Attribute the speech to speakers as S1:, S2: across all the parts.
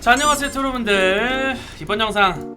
S1: 자 안녕하세요 여러분들. 이번 영상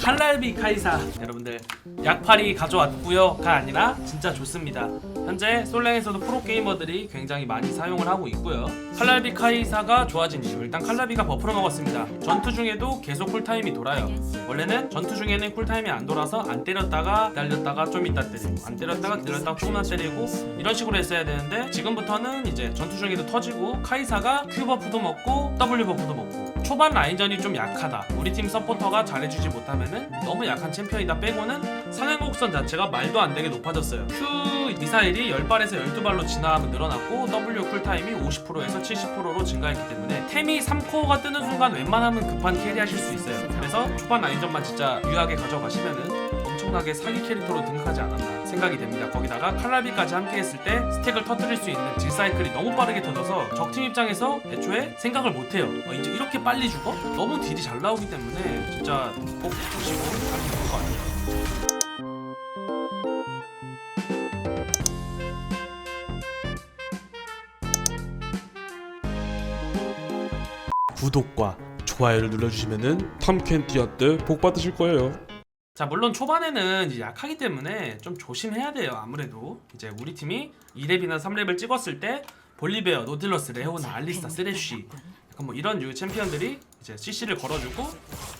S1: 칼날비 카이사. 여러분들 약팔이 가져왔고요가 아니라 진짜 좋습니다. 현재 솔랭에서도 프로게이머들이 굉장히 많이 사용을 하고 있고요. 칼날비 카이사가 좋아진 이유 일단 칼날비가 버프를 먹었습니다. 전투 중에도 계속 쿨타임이 돌아요. 원래는 전투 중에는 쿨타임이 안 돌아서 안 때렸다가 날렸다가 좀 이따 때리고 안 때렸다가 때렸다가 조금만 때리고 이런 식으로 했어야 되는데 지금부터는 이제 전투 중에도 터지고 카이사가 Q 버프도 먹고 W 버프도 먹고 초반 라인전이 좀 약하다. 우리 팀 서포터가 잘해주지 못하면은 너무 약한 챔피언이다 빼고는 상향곡선 자체가 말도 안 되게 높아졌어요. Q 미사일이 10발에서 12발로 진화하면 늘어났고 W 쿨타임이 50%에서 70%로 증가했기 때문에 템이 3코어가 뜨는 순간 웬만하면 급한 캐리 하실 수 있어요. 그래서 초반 라인전만 진짜 유하게 가져가시면은 엄청나게 사기 캐릭터로 등극하지 않았나 생각이 됩니다. 거기다가 칼라비까지 함께 했을 때 스택을 터뜨릴 수 있는 딜사이클이 너무 빠르게 터져서 적팀 입장에서 애초에 생각을 못해요. 어, 이제 이렇게 빨리 죽어? 너무 딜이 잘 나오기 때문에 진짜 꼭 보시고 좋을 것 같아요.
S2: 구독과 좋아요를 눌러주시면은 탐켄티아 때 복 받으실 거예요.
S1: 자 물론 초반에는 이제 약하기 때문에 좀 조심해야 돼요 아무래도. 이제 우리 팀이 2렙이나 3렙을 찍었을 때 볼리베어, 노딜러스, 레오나, 알리스타, 쓰레쉬 약간 뭐 이런 류 챔피언들이 이제 CC를 걸어주고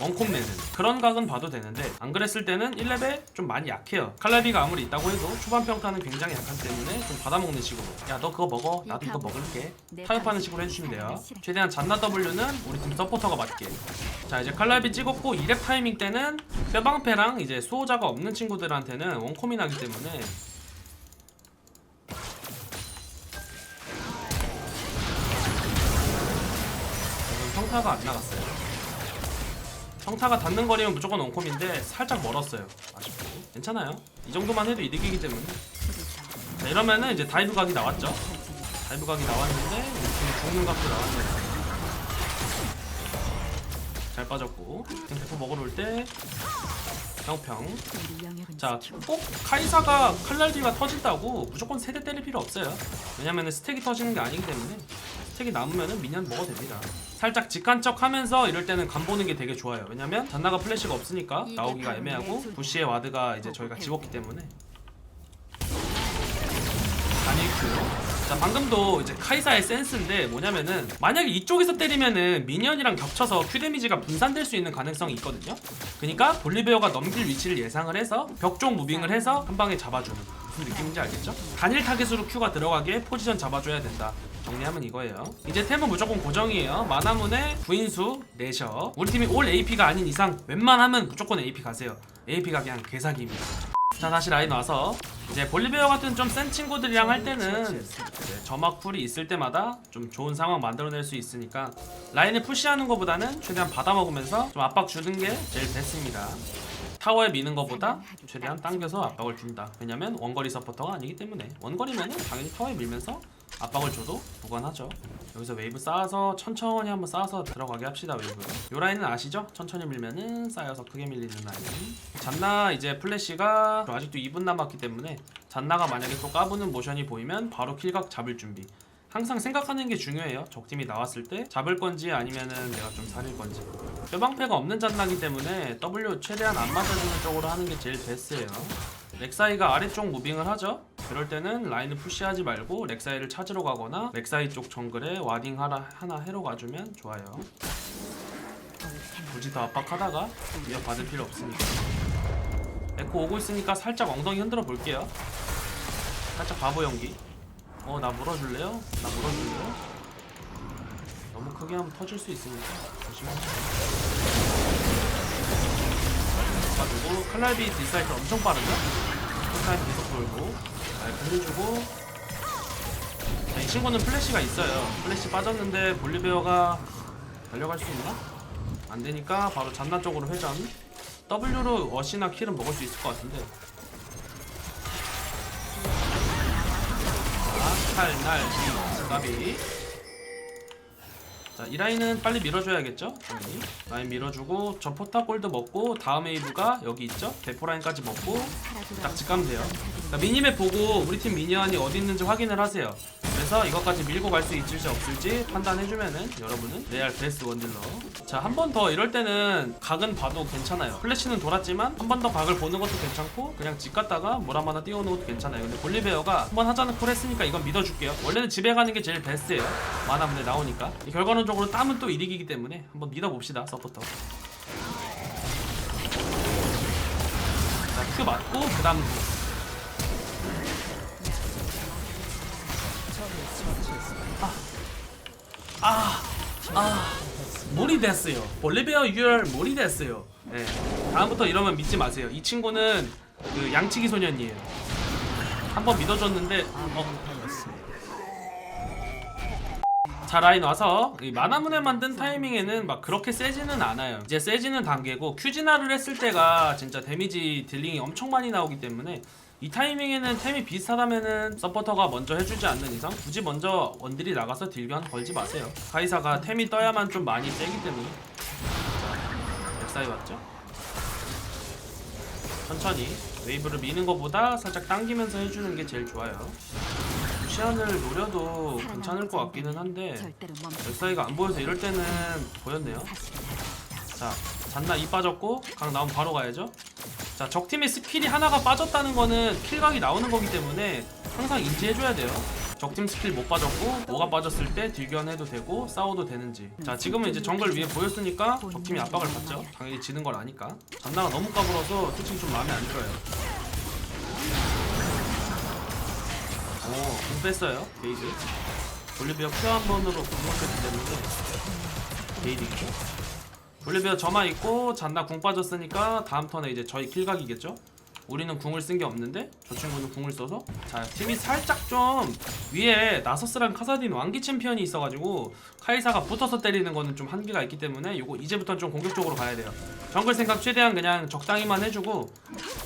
S1: 원콤 내는 그런 각은 봐도 되는데 안 그랬을 때는 1렙에 좀 많이 약해요. 칼라비가 아무리 있다고 해도 초반 평타는 굉장히 약하기 때문에 좀 받아먹는 식으로. 야 너 그거 먹어. 나도 이거 먹을게. 타협하는 식으로 해주시면 돼요. 최대한 잔나 W는 우리 팀 서포터가 맞게. 자 이제 칼날비 찍었고 2렙 타이밍 때는 뼈방패랑 이제 수호자가 없는 친구들한테는 원콤이 나기 때문에 평타가 안 나갔어요. 평타가 닿는 거리면 무조건 원콤인데 살짝 멀었어요. 아쉽고 괜찮아요. 이 정도만 해도 이득이기 때문에. 자 이러면은 이제 다이브 각이 나왔죠. 다이브 각이 나왔는데 팀 죽는 각도 나왔네요. 잘 빠졌고. 지금 대포 먹으러 올 때 평평. 자, 꼭 카이사가 칼날디가 터진다고 무조건 세대 때릴 필요 없어요. 왜냐면은 스택이 터지는 게 아니기 때문에 스택이 남으면은 미니언 먹어도 됩니다. 살짝 직간척 하면서 이럴 때는 간 보는 게 되게 좋아요. 왜냐면 잔나가 플래시가 없으니까 나오기가 애매하고 부시의 와드가 이제 저희가 집었기 때문에 단일큐. 자 방금도 이제 카이사의 센스인데 뭐냐면은 만약에 이쪽에서 때리면은 미니언이랑 겹쳐서 큐 데미지가 분산될 수 있는 가능성이 있거든요. 그러니까 볼리베어가 넘길 위치를 예상을 해서 벽 쪽 무빙을 해서 한 방에 잡아주는 무슨 느낌인지 알겠죠? 단일 타겟으로 큐가 들어가게 포지션 잡아줘야 된다. 정리하면 이거예요. 이제 템은 무조건 고정이에요. 마나문의 구인수, 내셔. 우리 팀이 올 AP가 아닌 이상 웬만하면 무조건 AP 가세요. AP가 그냥 개사기입니다. 자 다시 라인 와서 이제 볼리베어 같은 좀 센 친구들이랑 할 때는 점막 쿨이 있을 때마다 좀 좋은 상황 만들어낼 수 있으니까 라인을 푸시하는 것보다는 최대한 받아먹으면서 좀 압박 주는 게 제일 베스트입니다. 타워에 미는 것보다 최대한 당겨서 압박을 준다. 왜냐면 원거리 서포터가 아니기 때문에 원거리면은 당연히 타워에 밀면서 압박을 줘도 무관하죠. 여기서 웨이브 쌓아서 천천히 한번 쌓아서 들어가게 합시다 웨이브. 요 라인은 아시죠? 천천히 밀면은 쌓여서 크게 밀리는 라인. 잔나 이제 플래시가 아직도 2분 남았기 때문에 잔나가 만약에 또 까부는 모션이 보이면 바로 킬각 잡을 준비. 항상 생각하는 게 중요해요. 적팀이 나왔을 때 잡을 건지 아니면은 내가 좀 살릴 건지. 뼈방패가 없는 잔나기 때문에 W 최대한 안 맞아주는 쪽으로 하는 게 제일 베스트예요. 렉사이가 아래쪽 무빙을 하죠. 그럴 때는 라인을 푸시하지 말고 렉사이를 찾으러 가거나 렉사이 쪽 정글에 와딩 하나 하나 해로 가주면 좋아요. 굳이 더 압박하다가 위협 받을 필요 없으니까. 에코 오고 있으니까 살짝 엉덩이 흔들어 볼게요. 살짝 바보 연기. 어 나 물어줄래요? 나 물어줄래요? 너무 크게 하면 터질 수 있으니까 조심하세요. 가지고 칼날비 딜사이트 엄청 빠르죠? 칼날비 계속 돌고 잘 건드주고 자, 이 친구는 플래시가 있어요. 플래시 빠졌는데 볼리베어가 달려갈 수 있나? 안 되니까 바로 잔나 쪽으로 회전. W로 워시나 킬은 먹을 수 있을 것 같은데. 자, 칼날 가비. 자, 이 라인은 빨리 밀어줘야겠죠? 당연히. 라인 밀어주고 저 포탑 골드 먹고 다음 웨이브가 여기 있죠? 대포 라인까지 먹고 딱 직가면 돼요. 그러니까 미니맵 보고 우리 팀 미니언이 어디 있는지 확인을 하세요. 그래서 이것까지 밀고 갈 수 있을지 없을지 판단해주면은 여러분은 레알 베스트 원딜러. 자 한 번 더 이럴 때는 각은 봐도 괜찮아요. 플래시는 돌았지만 한 번 더 각을 보는 것도 괜찮고 그냥 집 갔다가 모람 하나 띄워놓은 것도 괜찮아요. 근데 볼리베어가 한 번 하자는 콜 했으니까 이건 믿어줄게요. 원래는 집에 가는 게 제일 베스트예요. 만화 문에 나오니까. 이 결과론적으로 땀은 또 이득이기 때문에 한번 믿어봅시다 서포터. 자 큐 맞고 그 다음 아, 아, 몰이 됐어요. 볼리베어 유열 몰이 됐어요. 네. 다음부터 이러면 믿지 마세요. 이 친구는 그 양치기 소년이에요. 한번 믿어줬는데, 어. 자 라인 와서 이 마나문을 만든 타이밍에는 막 그렇게 세지는 않아요. 이제 세지는 단계고 큐진화를 했을 때가 진짜 데미지 딜링이 엄청 많이 나오기 때문에 이 타이밍에는 템이 비슷하다면은 서포터가 먼저 해주지 않는 이상 굳이 먼저 원딜이 나가서 딜견 걸지 마세요. 카이사가 템이 떠야만 좀 많이 세기 때문에 자, 렉사이 왔죠? 천천히 웨이브를 미는 것보다 살짝 당기면서 해주는 게 제일 좋아요. 루시안을 노려도 괜찮을 것 같기는 한데 렉사이가 안 보여서 이럴 때는 보였네요. 자, 잔나 이 빠졌고 강 나오면 바로 가야죠. 자, 적 팀의 스킬이 하나가 빠졌다는 거는 킬각이 나오는 거기 때문에 항상 인지해줘야 돼요. 적팀 스킬 못 빠졌고 뭐가 빠졌을 때 딜견해도 되고 싸워도 되는지. 자, 지금은 이제 정글 위에 보였으니까 적팀이 압박을 받죠. 당연히 지는 걸 아니까. 잔나가 너무 까불어서 솔직히 좀 마음에 안 들어요. 오, 공 뺐어요. 게이드. 볼리비아 큐한 번으로 공격했기 때문에 게이드 있죠. 볼리비아 저만 있고 잔나 궁 빠졌으니까 다음 턴에 이제 저희 킬각이겠죠? 우리는 궁을 쓴 게 없는데 저 친구는 궁을 써서? 자 팀이 살짝 좀 위에 나서스랑 카사딘 왕기 챔피언이 있어가지고 카이사가 붙어서 때리는 거는 좀 한계가 있기 때문에 요거 이제부터는 좀 공격적으로 가야 돼요. 정글 생각 최대한 그냥 적당히만 해주고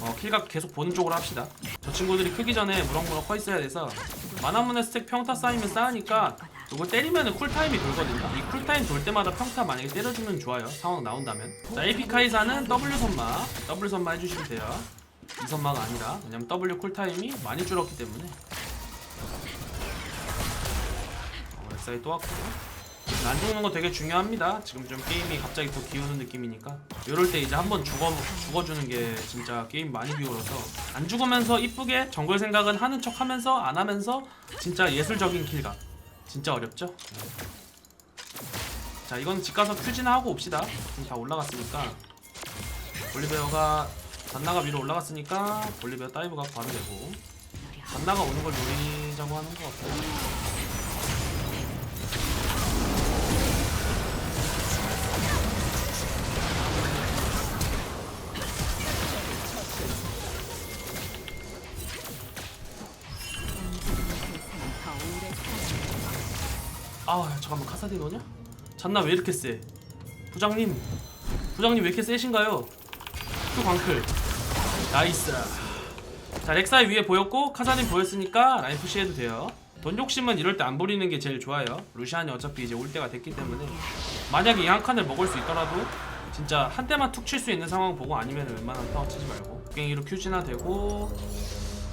S1: 어, 킬각 계속 보는 쪽으로 합시다. 저 친구들이 크기 전에 무럭무럭 커 있어야 돼서 마나문의 스택 평타 쌓이면 쌓으니까 이거 때리면은 쿨타임이 돌거든요. 이 쿨타임 돌 때마다 평타 만약에 때려주면 좋아요. 상황 나온다면. 자, AP 카이사는 W 선마. W 선마 해주시면 돼요. 이 선마가 아니라. 왜냐면 W 쿨타임이 많이 줄었기 때문에. 어, 렉사이 또 왔고. 안 죽는 거 되게 중요합니다. 지금 좀 게임이 갑자기 또 기우는 느낌이니까. 이럴 때 이제 한번 죽어, 죽어주는 게 진짜 게임 많이 비울어서. 안 죽으면서 이쁘게 정글 생각은 하는 척 하면서 안 하면서 진짜 예술적인 킬각. 진짜 어렵죠? 네. 자 이건 집 가서 퓨진하고 옵시다 지금 다 올라갔으니까 볼리베어가 잔나가 위로 올라갔으니까 볼리베어 다이브가 바로 되고 잔나가 오는 걸 노리자고 하는
S3: 것더
S1: 아아 잠깐만 카사딘 오냐? 잔나 왜 이렇게 세? 부장님 부장님 왜 이렇게 세신가요? 또 광클. 나이스. 자 렉사이 위에 보였고 카사딘 보였으니까 라인 푸시해도 돼요. 돈 욕심은 이럴 때 안 부리는 게 제일 좋아요. 루시안이 어차피 이제 올 때가 됐기 때문에. 만약에 이 한 칸을 먹을 수 있더라도 진짜 한 대만 툭 칠 수 있는 상황 보고 아니면 웬만하면 타워 치지 말고. 갱이로 큐지나 되고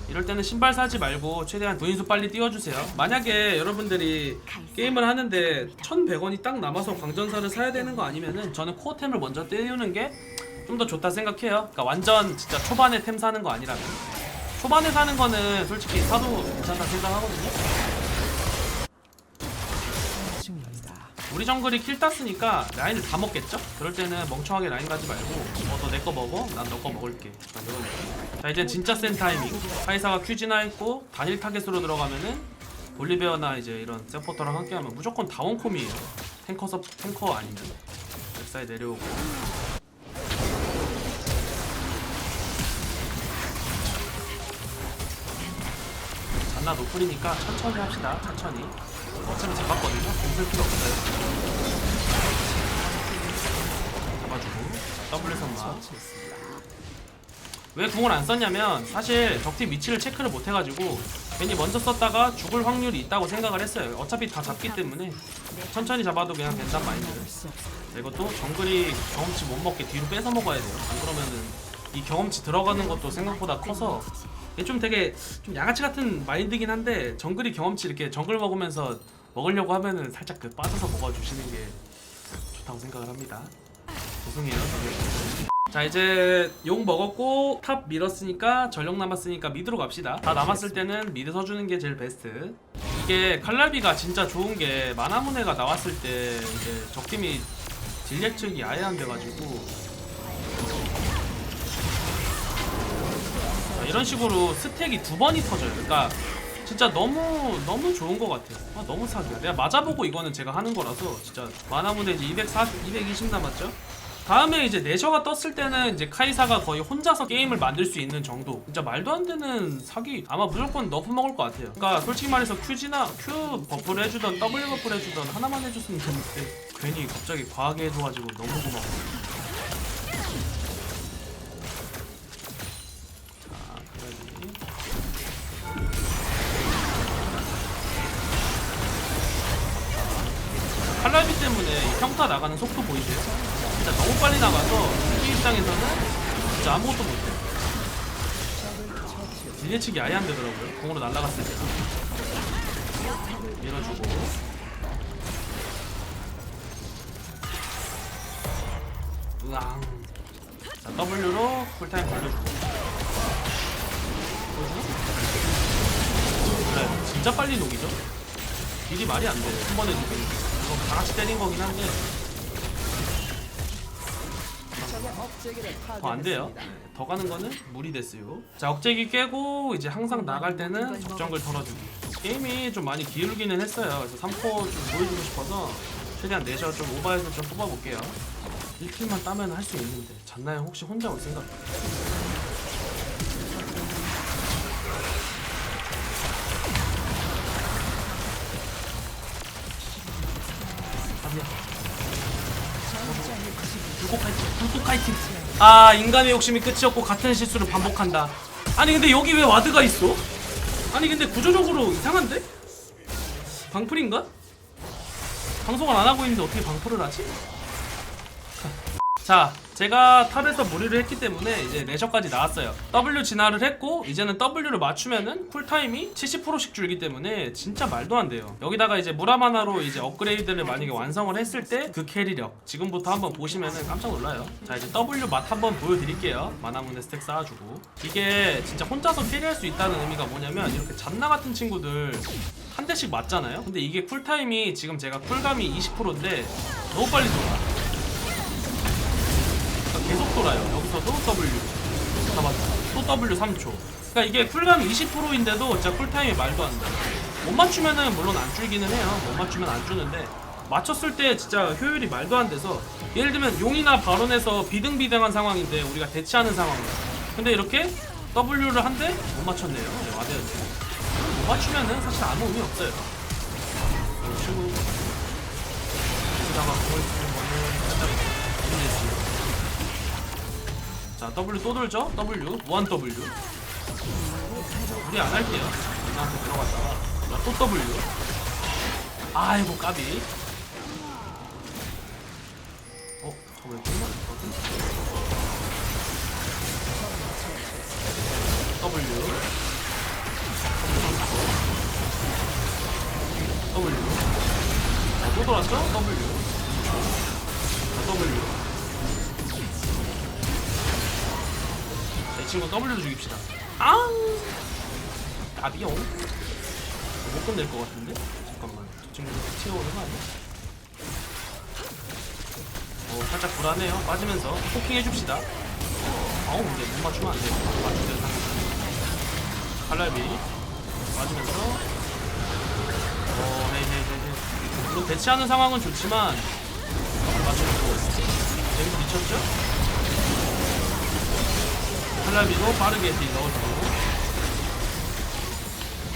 S1: 이럴 때는 신발 사지 말고 최대한 부인수 빨리 띄워주세요. 만약에 여러분들이 게임을 하는데 1,100원이 딱 남아서 광전사를 사야 되는 거 아니면은 저는 코어템을 먼저 띄우는 게 좀 더 좋다 생각해요. 그러니까 완전 진짜 초반에 템 사는 거 아니라면 초반에 사는 거는 솔직히 사도 괜찮다 생각하거든요. 우리 정글이 킬 땄으니까 라인을 다 먹겠죠? 그럴 때는 멍청하게 라인 가지 말고 어너 내 거 먹어? 난 너 거 먹을게. 자 이제 진짜 센 타이밍 카이사가 큐지나 있고 단일 타겟으로 들어가면은 볼리베어나 이제 이런 세포터랑 함께하면 무조건 다원콤이에요 탱커 서 탱커 아니면 렉사에 내려오고 잔나 노플이니까 천천히 합시다 천천히 어차피 잡았거든요? 공쓸 필요 없어요. 잡아주고. W 선마 왜 궁을 안 썼냐면 사실 적팀 위치를 체크를 못 해가지고 괜히 먼저 썼다가 죽을 확률이 있다고 생각을 했어요. 어차피 다 잡기 때문에 천천히 잡아도 그냥 된단 마인드 자, 이것도 정글이 경험치 못 먹게 뒤로 뺏어 먹어야 돼요. 안 그러면은 이 경험치 들어가는 것도 생각보다 커서 좀 되게 좀 양아치 같은 마인드긴 한데 정글이 경험치 이렇게 정글 먹으면서 먹으려고 하면은 살짝 그 빠져서 먹어주시는 게 좋다고 생각을 합니다. 죄송해요. 저도. 자 이제 용 먹었고 탑 밀었으니까 전력 남았으니까 미드로 갑시다. 다 남았을 때는 미드 서주는 게 제일 베스트. 이게 칼날비가 진짜 좋은 게 마나무네가 나왔을 때 이제 적팀이 딜 예측이 아예 안 돼가지고 이런 식으로 스택이 두 번이 터져요. 그러니까 진짜 너무 너무 좋은 것 같아요. 아, 너무 사기야. 내가 맞아보고 이거는 제가 하는 거라서 진짜 마나무네 이제 240, 220 남았죠. 다음에 이제 내셔가 떴을 때는 이제 카이사가 거의 혼자서 게임을 만들 수 있는 정도. 진짜 말도 안 되는 사기. 아마 무조건 너프 먹을 것 같아요. 그러니까 솔직히 말해서 Q지나 Q 버프를 해주던 W 버프를 해주던 하나만 해줬으면 좋는데 괜히 갑자기 과하게 해줘가지고 너무 고마워. 평타 나가는 속도 보이세요? 진짜 너무 빨리 나가서 수비 입장에서는 진짜 아무것도 못해. 딜 예측이 아예 안 되더라고요. 공으로 날아갔을 때. 밀어주고. 으앙. 자, W로 돌려주고. 보여주나? 그래, 진짜 빨리 녹이죠? 딜이 말이 안 돼. 한 번에 녹이는 다 같이 때린 거긴 한데. 더안 돼요. 더 가는 거는 무리 됐어요. 자, 억제기 깨고 이제 항상 나갈 때는 적정글 털어주기. 게임이 좀 많이 기울기는 했어요. 그래서 3코어 좀 보여주고 싶어서 최대한 내셔 좀 오버해서 좀 뽑아볼게요. 1킬만 따면 할 수 있는데 잤나요? 혹시 혼자 올 생각? 아 인간의 욕심이 끝이었고 같은 실수를 반복한다. 아니 근데 여기 왜 와드가 있어? 아니 근데 구조적으로 이상한데? 방풀인가? 방송을 안 하고 있는데 어떻게 방풀을 하지? 자, 제가 탑에서 무리를 했기 때문에 이제 내셔까지 나왔어요. W 진화를 했고 이제는 W를 맞추면은 쿨타임이 70%씩 줄기 때문에 진짜 말도 안 돼요. 여기다가 이제 무라마나로 이제 업그레이드를 만약에 완성을 했을 때 그 캐리력 지금부터 한번 보시면은 깜짝 놀라요. 자, 이제 W 맛 한번 보여드릴게요. 마나문에 스택 쌓아주고 이게 진짜 혼자서 캐리할 수 있다는 의미가 뭐냐면 이렇게 잔나 같은 친구들 한 대씩 맞잖아요. 근데 이게 쿨타임이 지금 제가 쿨감이 20%인데 너무 빨리 돌아. 계속 돌아요. 여기서도 W 잡았다. 또 W 3초. 그러니까 이게 쿨감이 20%인데도 진짜 쿨타임이 말도 안 돼. 못 맞추면은 물론 안 줄기는 해요. 못 맞추면 안 주는데 맞췄을 때 진짜 효율이 말도 안 돼서 예를 들면 용이나 바론에서 비등비등한 상황인데 우리가 대치하는 상황이야. 근데 이렇게 W를 한대못 맞췄네요. 네, 와드한테. 못 맞추면은 사실 아무 의미 없어요. 그리고 여기다가 그걸 자 W 또 돌죠? W? 무한 W? 우리 안 할게요. 누나한테 들어갔다가 자, 또 W? 아이고 까비. 어? 저왜 끝나? W? W? 자또 돌았죠? W? 자 W 이 친구 W도 죽입시다. 아! 답이요. 못 끝낼 것 같은데? 잠깐만. 저 친구 튀어오는 거 아니야? 어, 살짝 불안해요. 빠지면서 포킹 해줍시다. 아우, 근데 못 맞추면 안 돼요. 맞추면 상관. 칼날비. 맞으면서. 어, 헤이, 헤이. 물론 대치하는 상황은 좋지만, 맞춰주고. 재미 미쳤죠? 칼날비도 빠르게 딜 넣어주고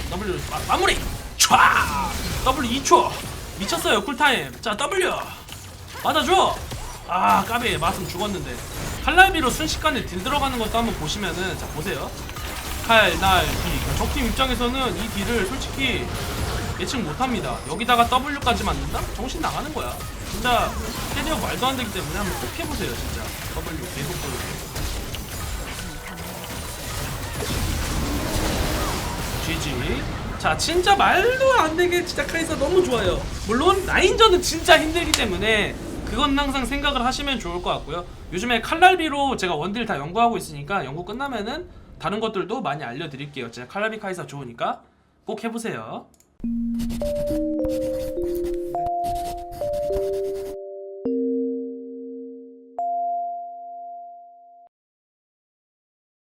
S1: W 마, 마무리! 촤! W 2초! 미쳤어요 쿨타임 자 W! 맞아줘! 아 까비 맛은 죽었는데 칼날비로 순식간에 딜 들어가는 것도 한번 보시면은 자 보세요 칼, 날, 비 적팀 입장에서는 이 딜을 솔직히 예측 못합니다 여기다가 W까지 맞는다? 정신 나가는 거야 진짜 캐리어 말도 안 되기 때문에 한번 꼭 해보세요 진짜 W 계속 돌리고 GG. 자, 진짜 말도 안 되게 진짜 카이사 너무 좋아요. 물론 라인전은 진짜 힘들기 때문에 그건 항상 생각을 하시면 좋을 것 같고요. 요즘에 칼날비로 제가 원딜 다 연구하고 있으니까 연구 끝나면은 다른 것들도 많이 알려드릴게요. 제가 칼날비 카이사 좋으니까 꼭 해보세요.